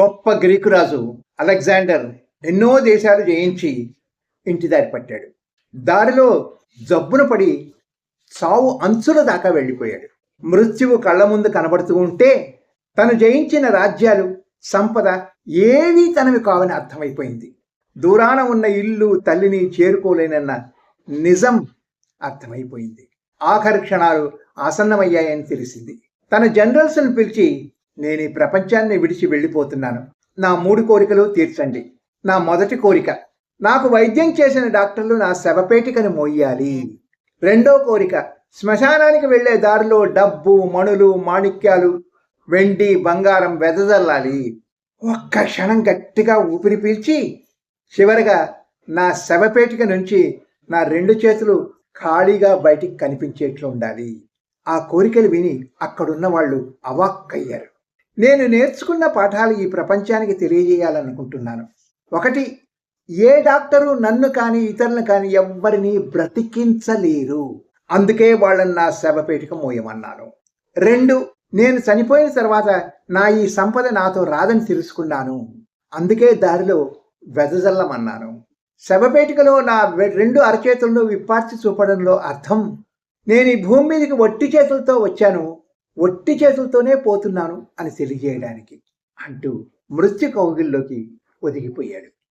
గొప్ప గ్రీకు రాజు అలెగ్జాండర్ ఎన్నో దేశాలు జయించి ఇంటి దారి పట్టాడు. దారిలో జబ్బున పడి సావు అంచుల దాకా వెళ్ళిపోయాడు. మృత్యువు కళ్ళ ముందు కనబడుతూ ఉంటే తను జయించిన రాజ్యాలు సంపద ఏవీ తనవి కావని అర్థమైపోయింది. దూరాన ఉన్న ఇల్లు తల్లిని చేరుకోలేనన్న నిజం అర్థమైపోయింది. ఆఖరి క్షణాలు ఆసన్నమయ్యాయని తెలిసింది. తన జనరల్స్ను పిలిచి నేను ఈ ప్రపంచాన్ని విడిచి వెళ్ళిపోతున్నాను. నా మూడు కోరికలు తీర్చండి. నా మొదటి కోరిక నాకు వైద్యం చేసిన డాక్టర్లు నా శవపేటికను మోయాలి. రెండో కోరిక శ్మశానానికి వెళ్ళే దారిలో డబ్బు మణులు మాణిక్యాలు వెండి బంగారం వెదజల్లాలి. ఒక్క క్షణం గట్టిగా ఊపిరి పీల్చి చివరగా నా శవపేటిక నుంచి నా రెండు చేతులు ఖాళీగా బయటికి కనిపించేట్లు ఉండాలి. ఆ కోరికలు విని అక్కడున్న వాళ్ళు అవాక్కయ్యారు. నేను నేర్చుకున్న పాఠాలు ఈ ప్రపంచానికి తెలియజేయాలనుకుంటున్నాను. ఒకటి ఏ డాక్టరు నన్ను కానీ ఇతరులను కానీ ఎవ్వరిని బ్రతికించలేరు. అందుకే వాళ్ళని నా శవపేటిక మోయమన్నాను. రెండు నేను చనిపోయిన తర్వాత నా ఈ సంపద నాతో రాదని తెలుసుకున్నాను. అందుకే దారిలో వెదజల్లమన్నాను. శవపేటికలో నా రెండు అరచేతులను విప్పార్చి చూపడంలో అర్థం నేను ఈ భూమి మీదకి ఒట్టి చేతులతో వచ్చాను. ఒట్టి చేతులతోనే పోతున్నాను అని తెలియజేయడానికి అంటూ మృత్యు కౌగిల్లోకి ఒదిగిపోయాడు.